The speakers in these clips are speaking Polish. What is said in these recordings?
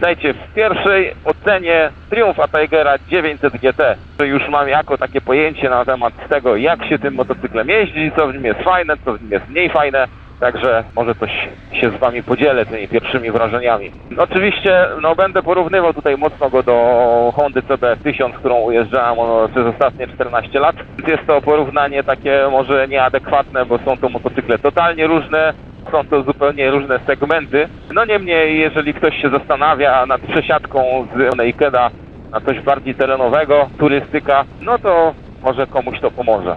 Witajcie w pierwszej ocenie Triumfa Tigera 900 GT. Już mam jako takie pojęcie na temat tego, jak się tym motocyklem jeździ, co w nim jest fajne, co w nim jest mniej fajne. Także może coś się z Wami podzielę tymi pierwszymi wrażeniami. Oczywiście no, będę porównywał tutaj mocno go do Hondy CBF 1000, którą ujeżdżałem przez ostatnie 14 lat. Jest to porównanie takie może nieadekwatne, bo są to motocykle totalnie różne, są to zupełnie różne segmenty. No niemniej, jeżeli ktoś się zastanawia nad przesiadką z Nakeda na coś bardziej terenowego, turystyka, no to może komuś to pomoże.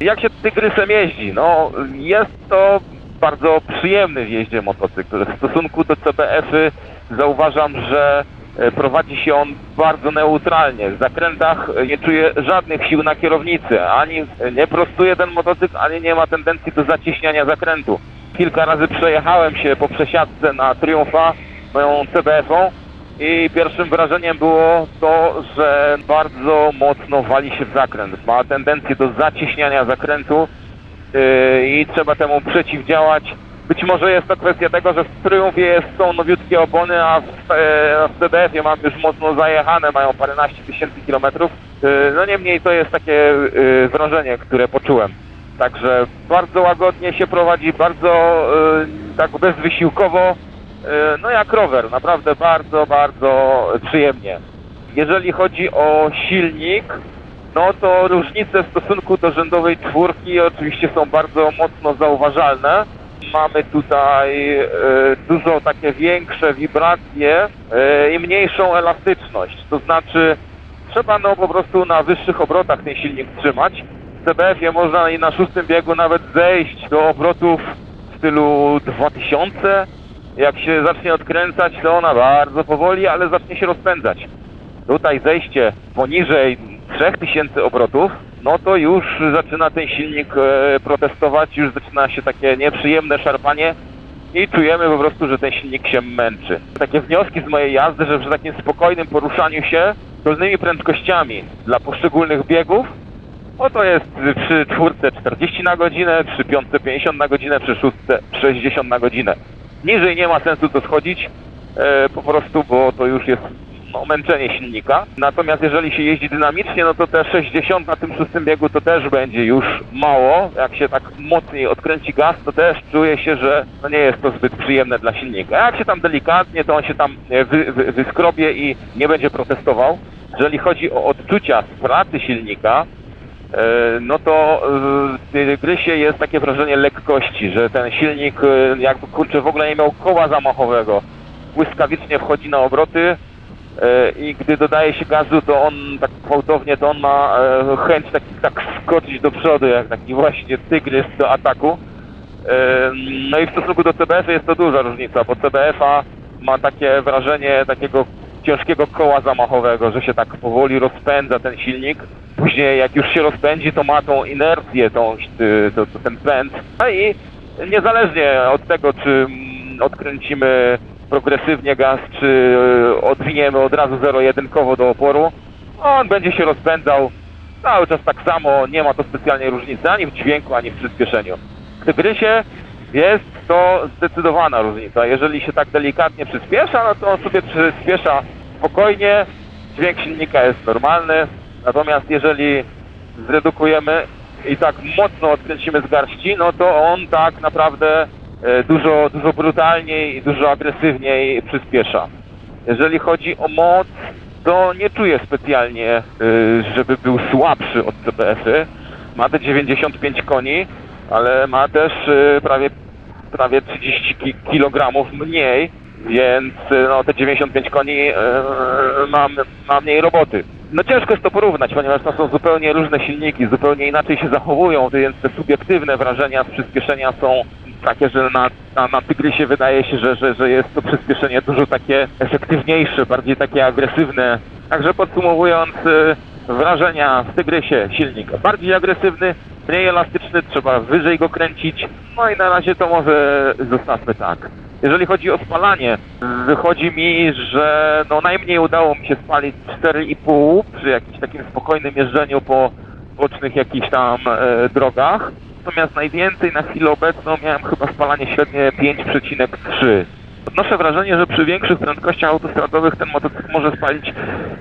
Jak się tygrysem jeździ? No, jest to bardzo przyjemny w jeździe motocykl. W stosunku do CBF-y zauważam, że prowadzi się on bardzo neutralnie. W zakrętach e, nie czuję żadnych sił na kierownicy. Ani nie prostuje ten motocykl, ani nie ma tendencji do zacieśniania zakrętu. Kilka razy przejechałem się po przesiadce na Triumfa moją CBF-ą i pierwszym wrażeniem było to, że bardzo mocno wali się w zakręt. Ma tendencję do zacieśniania zakrętu i trzeba temu przeciwdziałać. Być może jest to kwestia tego, że w Triumfie są nowiutkie opony, a w, e, w CDF-ie mam już mocno zajechane, mają paręnaście tysięcy kilometrów. Yy, no niemniej to jest takie yy, wrażenie, które poczułem. Także bardzo łagodnie się prowadzi, bardzo yy, tak bezwysiłkowo. E, No jak rower, naprawdę bardzo, bardzo przyjemnie. Jeżeli chodzi o silnik, no to różnice w stosunku do rzędowej czwórki oczywiście są bardzo mocno zauważalne. Mamy tutaj e, dużo takie większe wibracje e, i mniejszą elastyczność. To znaczy trzeba no po prostu na wyższych obrotach ten silnik trzymać. W CBF-ie można i na szóstym biegu nawet zejść do obrotów w stylu 2000, jak się zacznie odkręcać, to ona bardzo powoli, ale zacznie się rozpędzać. Tutaj zejście poniżej 3000 obrotów, no to już zaczyna ten silnik e, protestować, już zaczyna się takie nieprzyjemne szarpanie i czujemy po prostu, że ten silnik się męczy. Takie wnioski z mojej jazdy, że przy takim spokojnym poruszaniu się dolnymi prędkościami dla poszczególnych biegów, no to jest przy czwórce 40 na godzinę, przy piątce 50 na godzinę, przy szóstce 60 na godzinę. Niżej nie ma sensu to schodzić, e, po prostu, bo to już jest no, męczenie silnika. Natomiast jeżeli się jeździ dynamicznie, no to te 60 na tym szóstym biegu to też będzie już mało. Jak się tak mocniej odkręci gaz, to też czuje się, że no nie jest to zbyt przyjemne dla silnika. A jak się tam delikatnie, to on się tam e, wy, wy, wyskrobie i nie będzie protestował. Jeżeli chodzi o odczucia z pracy silnika, E, no to e, w Tygrysie jest takie wrażenie lekkości, że ten silnik jakby kurczę w ogóle nie miał koła zamachowego. Błyskawicznie wchodzi na obroty i gdy dodaje się gazu, to on tak gwałtownie, to on ma e, chęć tak, tak skoczyć do przodu, jak taki właśnie tygrys do ataku. E, No i w stosunku do CBF jest to duża różnica, bo CBF-a ma takie wrażenie takiego ciężkiego koła zamachowego, że się tak powoli rozpędza ten silnik. Później jak już się rozpędzi, to ma tą inercję, tą, y, to, to, ten pęd. No i niezależnie od tego, czy mm, odkręcimy progresywnie gaz, czy y, odwiniemy od razu zero-jedynkowo do oporu, on będzie się rozpędzał cały czas tak samo, nie ma to specjalnej różnicy ani w dźwięku, ani w przyspieszeniu. W Tygrysie jest to zdecydowana różnica. Jeżeli się tak delikatnie przyspiesza, no to on sobie przyspiesza spokojnie, dźwięk silnika jest normalny, natomiast jeżeli zredukujemy i tak mocno odkręcimy z garści, no to on tak naprawdę e, dużo, dużo brutalniej i dużo agresywniej przyspiesza. Jeżeli chodzi o moc, to nie czuję specjalnie, y, żeby był słabszy od CBF-y. Ma te 95 koni, ale ma też y, prawie, prawie 30 ki- kg mniej, więc no, te 95 koni ma, ma mniej roboty. No ciężko jest to porównać, ponieważ to są zupełnie różne silniki, zupełnie inaczej się zachowują, więc te subiektywne wrażenia z przyspieszenia są takie, że na, na, na Tygrysie wydaje się, że, że, że jest to przyspieszenie dużo takie efektywniejsze, bardziej takie agresywne. Także podsumowując, y, wrażenia w Tygrysie silnik bardziej agresywny, mniej elastyczny, trzeba wyżej go kręcić. No i na razie to może zostawmy tak. Jeżeli chodzi o spalanie, wychodzi mi, że no najmniej udało mi się spalić 4,5 przy jakimś takim spokojnym jeżdżeniu po bocznych jakichś tam e, drogach. natomiast najwięcej na chwilę obecną miałem chyba spalanie średnie 5,3. Odnoszę wrażenie, że przy większych prędkościach autostradowych ten motocykl może spalić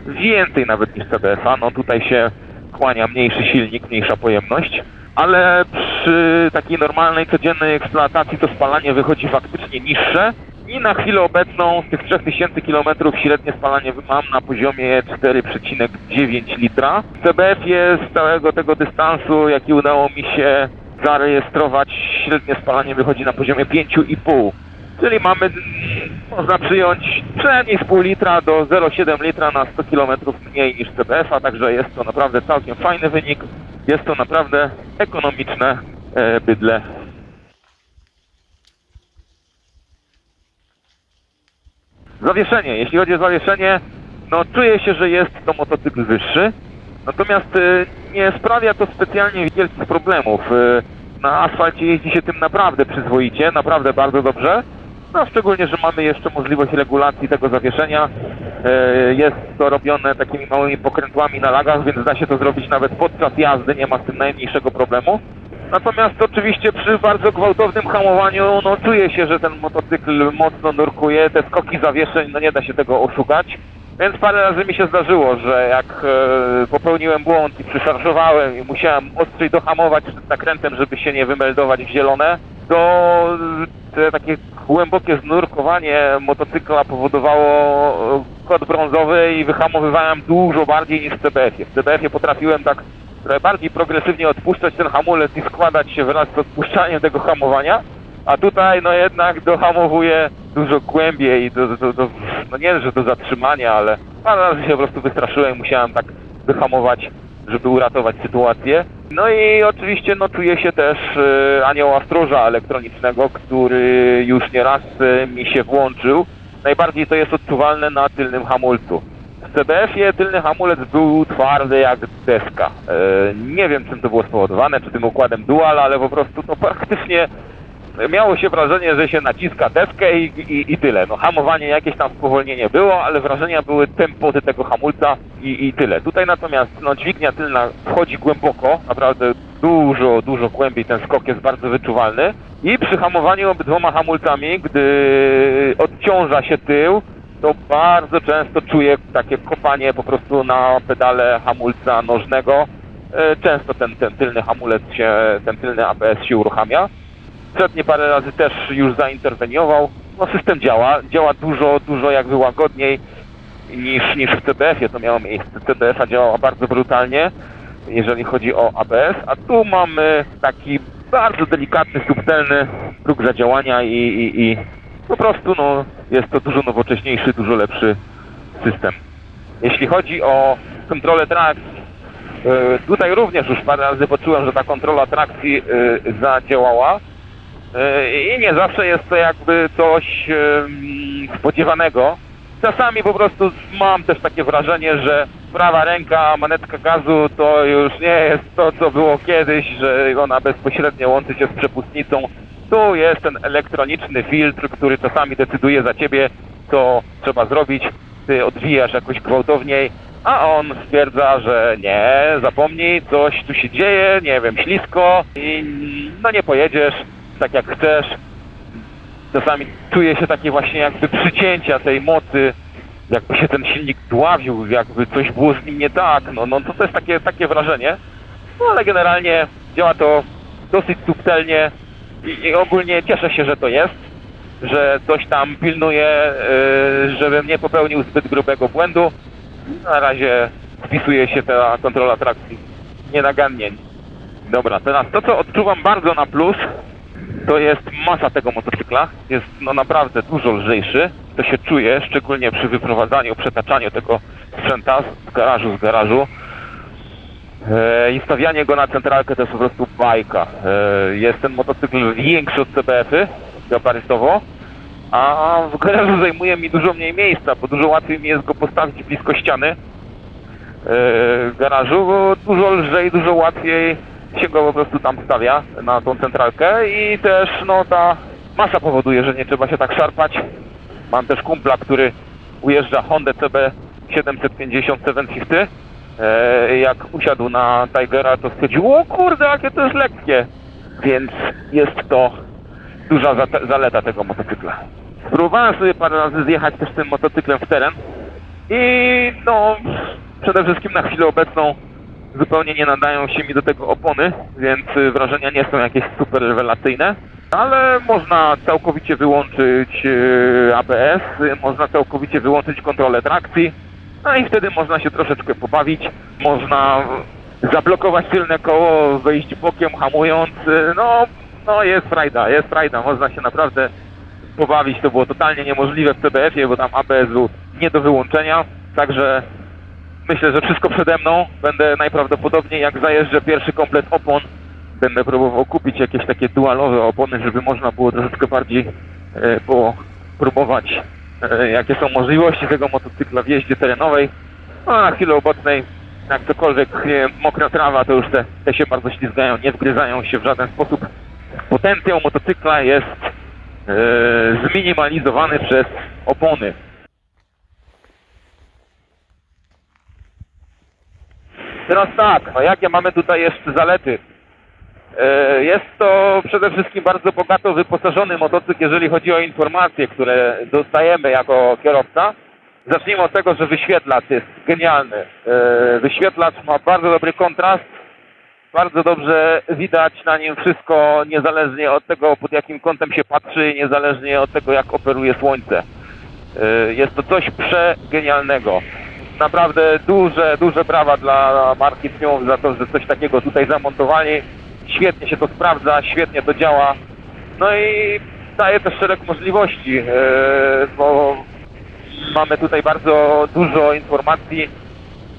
więcej nawet niż CBF-a. No tutaj się kłania mniejszy silnik, mniejsza pojemność, ale przy takiej normalnej, codziennej eksploatacji to spalanie wychodzi faktycznie niższe i na chwilę obecną z tych 3000 km średnie spalanie mam na poziomie 4,9 litra. W CBF-ie z całego tego dystansu, jaki udało mi się zarejestrować, średnie spalanie wychodzi na poziomie 5,5. Czyli mamy, można przyjąć przynajmniej z pół litra do 0,7 litra na 100 km mniej niż CBF-a, także jest to naprawdę całkiem fajny wynik. Jest to naprawdę ekonomiczne e, bydle. Zawieszenie. Jeśli chodzi o zawieszenie, no czuję się, że jest to motocykl wyższy. Natomiast y, nie sprawia to specjalnie wielkich problemów. Y, na asfalcie jeździ się tym naprawdę przyzwoicie, naprawdę bardzo dobrze. No szczególnie, że mamy jeszcze możliwość regulacji tego zawieszenia. Y, jest to robione takimi małymi pokrętłami na lagach, więc da się to zrobić nawet podczas jazdy, nie ma z tym najmniejszego problemu. Natomiast oczywiście przy bardzo gwałtownym hamowaniu, no czuje się, że ten motocykl mocno nurkuje, te skoki zawieszeń, no nie da się tego oszukać. Więc parę razy mi się zdarzyło, że jak e, popełniłem błąd i przyszarżowałem i musiałem ostrzej dohamować przed zakrętem, żeby się nie wymeldować w zielone, to te takie głębokie znurkowanie motocykla powodowało e, kod brązowy i wyhamowywałem dużo bardziej niż w CBF-ie. W CBF-ie potrafiłem tak trochę bardziej progresywnie odpuszczać ten hamulec i składać się wraz z odpuszczaniem tego hamowania, a tutaj no jednak dohamowuje dużo głębiej, do, do, do, no nie że do zatrzymania, ale parę razy się po prostu wystraszyłem, musiałem tak wyhamować, żeby uratować sytuację. No i oczywiście no czuję się też e, anioła stróża elektronicznego, który już nieraz e, mi się włączył. Najbardziej to jest odczuwalne na tylnym hamulcu. W CBF-ie tylny hamulec był twardy jak deska. E, nie wiem czym to było spowodowane, czy tym układem dual, ale po prostu to praktycznie miało się wrażenie, że się naciska deskę i, i, i tyle. No hamowanie jakieś tam spowolnienie było, ale wrażenia były tempoty tego hamulca i, i tyle. Tutaj natomiast no, dźwignia tylna wchodzi głęboko, naprawdę dużo, dużo głębiej ten skok jest bardzo wyczuwalny. I przy hamowaniu obydwoma hamulcami, gdy odciąża się tył, to bardzo często czuję takie kopanie po prostu na pedale hamulca nożnego. E, Często ten, ten tylny hamulec się, ten tylny ABS się uruchamia. Przednie parę razy też już zainterweniował. No system działa, działa dużo, dużo jakby łagodniej niż, niż w CBF-ie to miało miejsce. CBF-a działała bardzo brutalnie, jeżeli chodzi o ABS, a tu mamy taki bardzo delikatny, subtelny próg zadziałania i, i, i po prostu no, jest to dużo nowocześniejszy, dużo lepszy system. Jeśli chodzi o kontrolę trakcji, e, tutaj również już parę razy poczułem, że ta kontrola trakcji e, zadziałała. E, I nie zawsze jest to jakby coś spodziewanego. Czasami po prostu mam też takie wrażenie, że prawa ręka, manetka gazu to już nie jest to, co było kiedyś, że ona bezpośrednio łączy się z przepustnicą. Tu jest ten elektroniczny filtr, który czasami decyduje za ciebie, co trzeba zrobić. Ty odwijasz jakoś gwałtowniej, a on stwierdza, że nie, zapomnij, coś tu się dzieje, nie wiem, ślisko i no nie pojedziesz tak jak chcesz. Czasami czuje się takie właśnie jakby przycięcia tej mocy, jakby się ten silnik dławił, jakby coś było z nim nie tak. No, no to, to jest takie, takie wrażenie. No ale generalnie działa to dosyć subtelnie i, i ogólnie cieszę się, że to jest, że coś tam pilnuje, yy, żebym nie popełnił zbyt grubego błędu. Na razie wpisuje się ta kontrola trakcji nienagannie. Dobra, teraz to co odczuwam bardzo na plus, to jest masa tego motocykla. Jest no naprawdę dużo lżejszy. To się czuje, szczególnie przy wyprowadzaniu, przetaczaniu tego sprzęta z garażu z garażu. E, I stawianie go na centralkę to jest po prostu bajka. E, jest ten motocykl większy od CBF-y gabarytowo, a w garażu zajmuje mi dużo mniej miejsca, bo dużo łatwiej mi jest go postawić blisko ściany e, garażu, bo dużo lżej, dużo łatwiej się go po prostu tam stawia na tą centralkę i też no ta masa powoduje, że nie trzeba się tak szarpać. Mam też kumpla, który ujeżdża Honda CB 750 750. E, jak usiadł na Tigera, to stwierdził, o kurde, jakie to jest lekkie. więc jest to duża za- zaleta tego motocykla. Próbowałem sobie parę razy zjechać też tym motocyklem w teren i no przede wszystkim na chwilę obecną zupełnie nie nadają się mi do tego opony, więc y, wrażenia nie są jakieś super rewelacyjne, ale można całkowicie wyłączyć y, ABS, y, można całkowicie wyłączyć kontrolę trakcji, no i wtedy można się troszeczkę pobawić, można zablokować tylne koło, wejść bokiem hamując, no, no jest frajda, jest frajda, można się naprawdę pobawić, to było totalnie niemożliwe w CBF-ie, bo tam ABS był nie do wyłączenia, także myślę, że wszystko przede mną. Będę najprawdopodobniej, jak zajeżdżę pierwszy komplet opon, będę próbował kupić jakieś takie dualowe opony, żeby można było troszeczkę bardziej e, próbować, e, jakie są możliwości tego motocykla w jeździe terenowej. No, na chwilę obecnej, jak cokolwiek e, mokra trawa, to już te, te się bardzo ślizgają, nie wgryzają się w żaden sposób. Potencjał motocykla jest e, zminimalizowany przez opony. Teraz tak, no jakie mamy tutaj jeszcze zalety? E, Jest to przede wszystkim bardzo bogato wyposażony motocykl, jeżeli chodzi o informacje, które dostajemy jako kierowca. Zacznijmy od tego, że wyświetlacz jest genialny. E, Wyświetlacz ma bardzo dobry kontrast, bardzo dobrze widać na nim wszystko, niezależnie od tego, pod jakim kątem się patrzy, niezależnie od tego, jak operuje słońce. Y, Jest to coś przegenialnego. Naprawdę duże, duże brawa dla marki Triumph za to, że coś takiego tutaj zamontowali. Świetnie się to sprawdza, świetnie to działa. No i daje też szereg możliwości, y, bo mamy tutaj bardzo dużo informacji.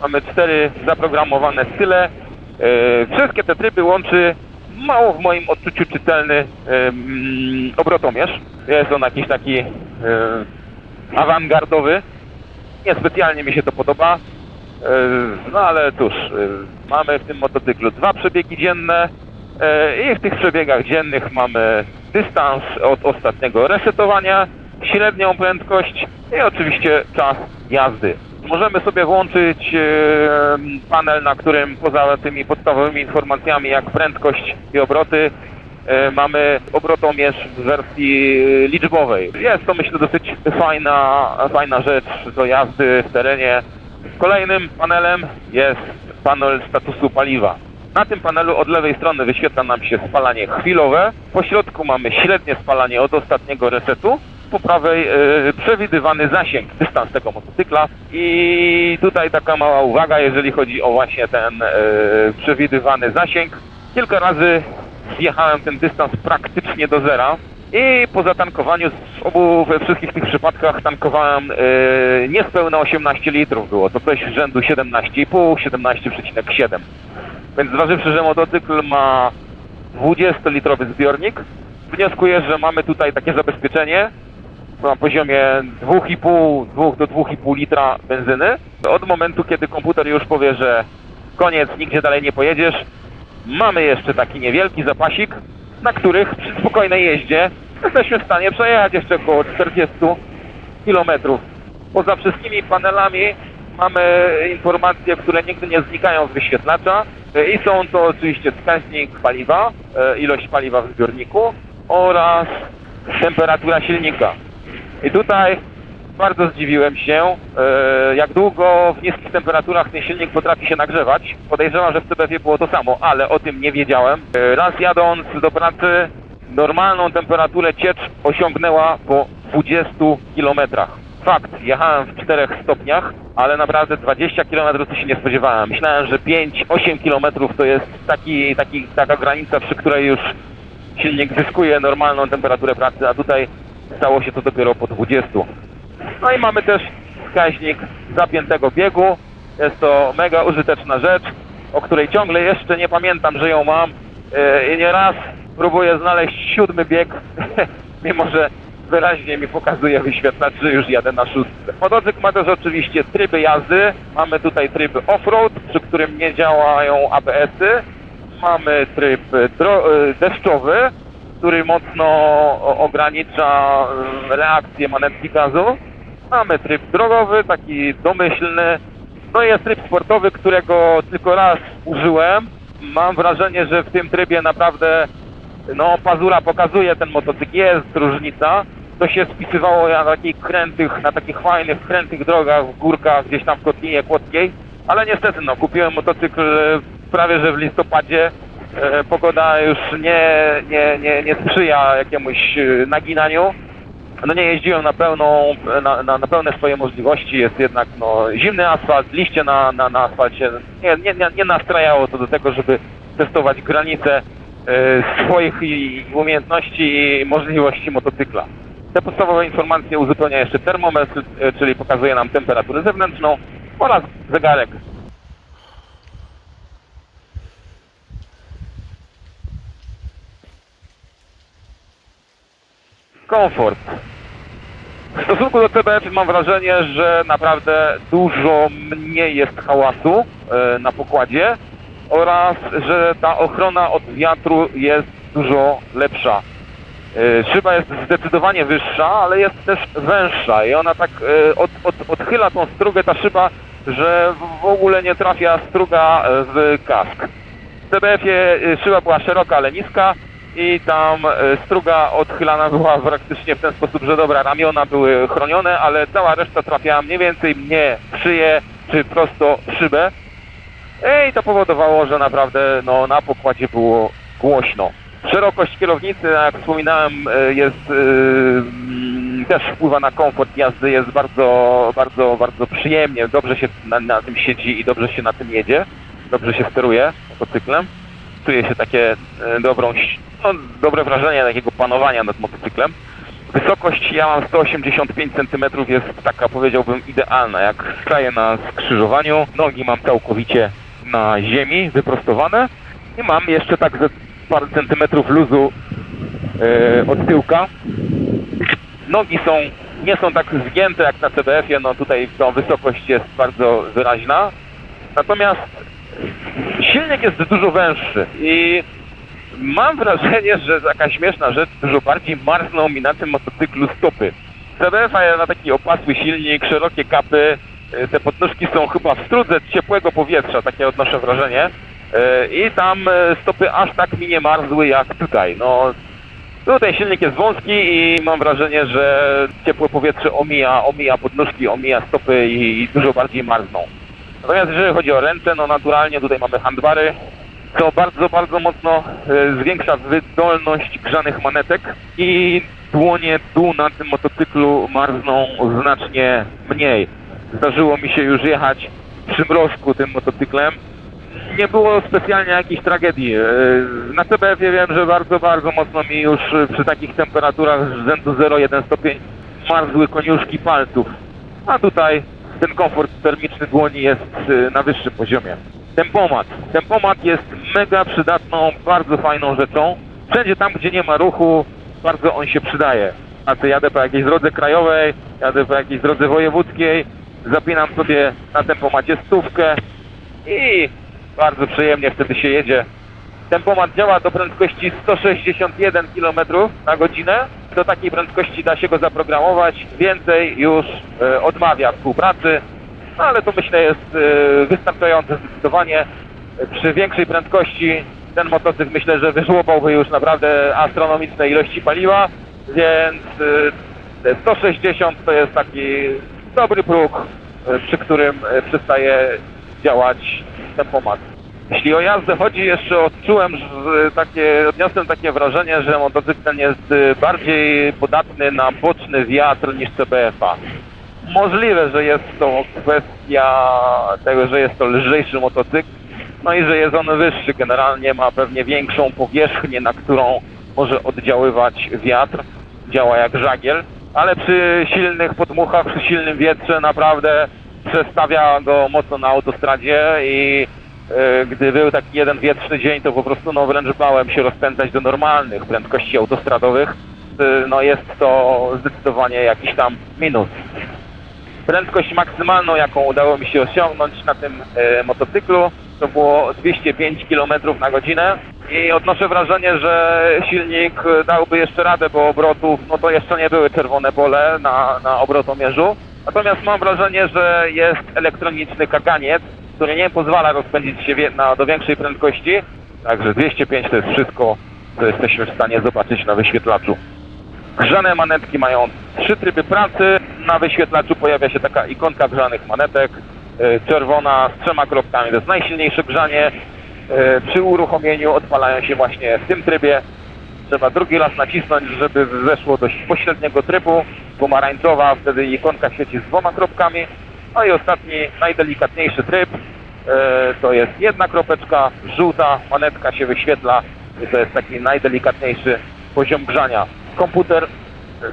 Mamy cztery zaprogramowane style. Y, Wszystkie te tryby łączy mało w moim odczuciu czytelny ym, obrotomierz. Jest on jakiś taki awangardowy. Niespecjalnie mi się to podoba. Yy, No ale cóż, yy, mamy w tym motocyklu dwa przebiegi dzienne yy, i w tych przebiegach dziennych mamy dystans od ostatniego resetowania, średnią prędkość i oczywiście czas jazdy. Możemy sobie włączyć panel, na którym poza tymi podstawowymi informacjami jak prędkość i obroty E, mamy obrotomierz w wersji e, liczbowej. Jest to myślę dosyć fajna, fajna rzecz do jazdy w terenie. Kolejnym panelem jest panel statusu paliwa. Na tym panelu od lewej strony wyświetla nam się spalanie chwilowe. Po środku mamy średnie spalanie od ostatniego resetu. Po prawej e, przewidywany zasięg, dystans tego motocykla. I tutaj taka mała uwaga, jeżeli chodzi o właśnie ten e, przewidywany zasięg. Kilka razy zjechałem ten dystans praktycznie do zera i po zatankowaniu w obu, we wszystkich tych przypadkach tankowałem yy, niespełna 18 litrów było, to coś rzędu 17,5, 17,7. Więc zważywszy, że motocykl ma 20-litrowy zbiornik, wnioskuję, że mamy tutaj takie zabezpieczenie na poziomie 2,5 2 do 2,5 litra benzyny. Od momentu, kiedy komputer już powie, że koniec, nigdzie dalej nie pojedziesz, Mamy jeszcze taki niewielki zapasik, na których przy spokojnej jeździe jesteśmy w stanie przejechać jeszcze około 40 km. Poza wszystkimi panelami mamy informacje, które nigdy nie znikają z wyświetlacza E, i są to oczywiście wskaźnik paliwa, e, ilość paliwa w zbiorniku oraz temperatura silnika. I tutaj bardzo zdziwiłem się, e, jak długo w niskich temperaturach ten silnik potrafi się nagrzewać. Podejrzewam, że w CBF było to samo, ale o tym nie wiedziałem. E, Raz jadąc do pracy, normalną temperaturę ciecz osiągnęła po 20 kilometrach. Fakt, jechałem w 4 stopniach, ale naprawdę 20 km to się nie spodziewałem. Myślałem, że 5-8 km to jest taki, taki, taka granica, przy której już silnik zyskuje normalną temperaturę pracy, a tutaj stało się to dopiero po 20. No i mamy też wskaźnik zapiętego biegu. Jest to mega użyteczna rzecz, o której ciągle jeszcze nie pamiętam, że ją mam. Yy, I nieraz próbuję znaleźć siódmy bieg, mimo że wyraźnie mi pokazuje wyświetlacz, że już jadę na szóstce. Motocykl ma też oczywiście tryby jazdy. Mamy tutaj tryb off-road, przy którym nie działają ABS-y. Mamy tryb y, deszczowy, który mocno ogranicza y, reakcję manetki gazu. Mamy tryb drogowy, taki domyślny. No i jest tryb sportowy, którego tylko raz użyłem. Mam wrażenie, że w tym trybie naprawdę no pazura pokazuje ten motocykl, jest różnica. To się spisywało na takich krętych, na takich fajnych, krętych drogach, w górkach, gdzieś tam w Kotlinie Kłodzkiej. Ale niestety, no, kupiłem motocykl e, prawie że w listopadzie. E, Pogoda już nie, nie, nie, nie sprzyja jakiemuś e, naginaniu. No nie jeździłem na pełną, na, na, na pełne swoje możliwości, jest jednak no, zimny asfalt, liście na, na, na asfalcie, nie, nie, nie, nie nastrajało to do tego, żeby testować granice e, swoich i, umiejętności i możliwości motocykla. Te podstawowe informacje uzupełnia jeszcze termometr, czyli pokazuje nam temperaturę zewnętrzną oraz zegarek. Komfort. W stosunku do CBF mam wrażenie, że naprawdę dużo mniej jest hałasu e, na pokładzie oraz, że ta ochrona od wiatru jest dużo lepsza. E, Szyba jest zdecydowanie wyższa, ale jest też węższa i ona tak e, od, od, odchyla tą strugę, ta szyba, że w ogóle nie trafia struga w kask. W CBF-ie y, szyba była szeroka, ale niska i tam y, struga odchylana była praktycznie w ten sposób, że dobra, ramiona były chronione, ale cała reszta trafiała mniej więcej mnie w szyję czy prosto w szybę. I to powodowało, że naprawdę no, na pokładzie było głośno. Szerokość kierownicy, jak wspominałem, y, jest y, mm, też wpływa na komfort jazdy, jest bardzo, bardzo, bardzo przyjemnie, dobrze się na, na tym siedzi i dobrze się na tym jedzie, dobrze się steruje motocyklem. Czuje się takie e, dobrą, no, dobre wrażenie takiego panowania nad motocyklem. Wysokość ja mam 185 cm, jest taka powiedziałbym idealna, jak staję na skrzyżowaniu, nogi mam całkowicie na ziemi, wyprostowane i mam jeszcze tak ze parę centymetrów luzu e, od tyłka. Nogi są, nie są tak zgięte jak na CBF-ie, no tutaj ta wysokość jest bardzo wyraźna. Natomiast silnik jest dużo węższy i mam wrażenie, że taka śmieszna rzecz, dużo bardziej marzną mi na tym motocyklu stopy. CBF ma taki opasły silnik, szerokie kapy, y, te podnóżki są chyba w strudze ciepłego powietrza, takie odnoszę wrażenie. Y, I tam y, stopy aż tak mi nie marzły jak tutaj. No, Tutaj silnik jest wąski i mam wrażenie, że ciepłe powietrze omija, omija podnóżki, omija stopy i, i dużo bardziej marzną. Natomiast jeżeli chodzi o ręce, no naturalnie tutaj mamy handbary, co bardzo, bardzo mocno e, zwiększa wydolność grzanych manetek i dłonie dół na tym motocyklu marzną znacznie mniej. Zdarzyło mi się już jechać przy mrożku tym motocyklem. Nie było specjalnie jakichś tragedii. E, Na CBF-ie wiem, że bardzo, bardzo mocno mi już przy takich temperaturach rzędu 0,1 stopień marzły koniuszki palców. A tutaj ten komfort termiczny dłoni jest y, na wyższym poziomie. Tempomat. Tempomat jest mega przydatną, bardzo fajną rzeczą. Wszędzie tam, gdzie nie ma ruchu, bardzo on się przydaje. A ty jadę po jakiejś drodze krajowej, jadę po jakiejś drodze wojewódzkiej, zapinam sobie na tempomacie stówkę i bardzo przyjemnie wtedy się jedzie. Tempomat działa do prędkości 161 km na godzinę. Do takiej prędkości da się go zaprogramować. Więcej już e, odmawia współpracy, no, ale to myślę jest e, wystarczające zdecydowanie. Przy większej prędkości ten motocykl myślę, że wyżłopałby już naprawdę astronomiczne ilości paliwa, więc e, 160 to jest taki dobry próg, przy którym przestaje działać tempomat. Jeśli o jazdę chodzi, jeszcze odczułem że takie, odniosłem takie wrażenie, że motocykl ten jest y, bardziej podatny na boczny wiatr niż CBF-a. Możliwe, że jest to kwestia tego, że jest to lżejszy motocykl, no i że jest on wyższy. Generalnie ma pewnie większą powierzchnię, na którą może oddziaływać wiatr. Działa jak żagiel, ale przy silnych podmuchach, przy silnym wietrze naprawdę przestawia go mocno na autostradzie i gdy był taki jeden wietrzny dzień, to po prostu no wręcz bałem się rozpędzać do normalnych prędkości autostradowych. E, No jest to zdecydowanie jakiś tam minus. Prędkość maksymalną, jaką udało mi się osiągnąć na tym e, motocyklu, to było 205 km na godzinę i odnoszę wrażenie, że silnik e, dałby jeszcze radę, bo obrotów, no to jeszcze nie były czerwone pole na, na obrotomierzu. Natomiast mam wrażenie, że jest elektroniczny kaganiec, który nie pozwala rozpędzić się na, do większej prędkości. Także 205 to jest wszystko co jesteśmy w stanie zobaczyć na wyświetlaczu. Grzane manetki mają trzy tryby pracy. Na wyświetlaczu pojawia się taka ikonka grzanych manetek. e, Czerwona z trzema kropkami to jest najsilniejsze grzanie. E, Przy uruchomieniu odpalają się właśnie w tym trybie. Trzeba drugi raz nacisnąć, żeby zeszło do pośredniego trybu. Pomarańczowa, wtedy ikonka świeci z dwoma kropkami. No i ostatni, najdelikatniejszy tryb. e, To jest jedna kropeczka, żółta manetka się wyświetla. To jest taki najdelikatniejszy poziom grzania. Komputer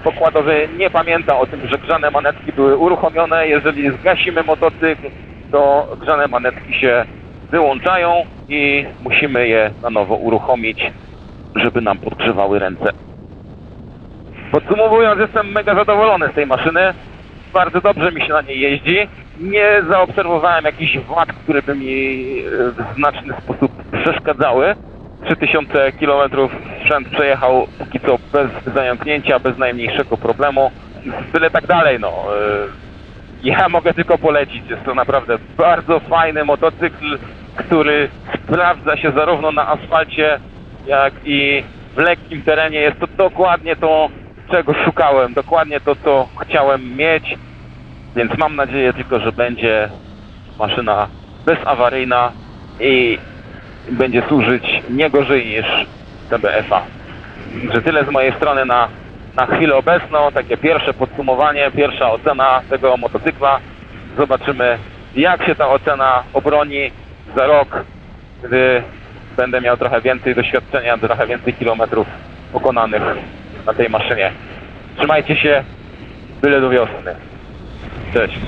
pokładowy nie pamięta o tym, że grzane manetki były uruchomione. Jeżeli zgasimy motocykl, to grzane manetki się wyłączają i musimy je na nowo uruchomić, żeby nam podgrzewały ręce. Podsumowując, jestem mega zadowolony z tej maszyny. Bardzo dobrze mi się na niej jeździ. Nie zaobserwowałem jakichś wad, które by mi e, w znaczny sposób przeszkadzały. 3000 km sprzęt przejechał póki co bez zająknięcia, bez najmniejszego problemu. Tyle tak dalej, no. E, Ja mogę tylko polecić. Jest to naprawdę bardzo fajny motocykl, który sprawdza się zarówno na asfalcie, jak i w lekkim terenie. Jest to dokładnie to, czego szukałem, dokładnie to, co chciałem mieć. Więc mam nadzieję tylko, że będzie maszyna bezawaryjna i będzie służyć nie gorzej niż TBF-a. Że tyle z mojej strony na, na chwilę obecną. Takie pierwsze podsumowanie, pierwsza ocena tego motocykla. Zobaczymy, jak się ta ocena obroni za rok, gdy będę miał trochę więcej doświadczenia, trochę więcej kilometrów pokonanych na tej maszynie. Trzymajcie się, byle do wiosny. Cześć.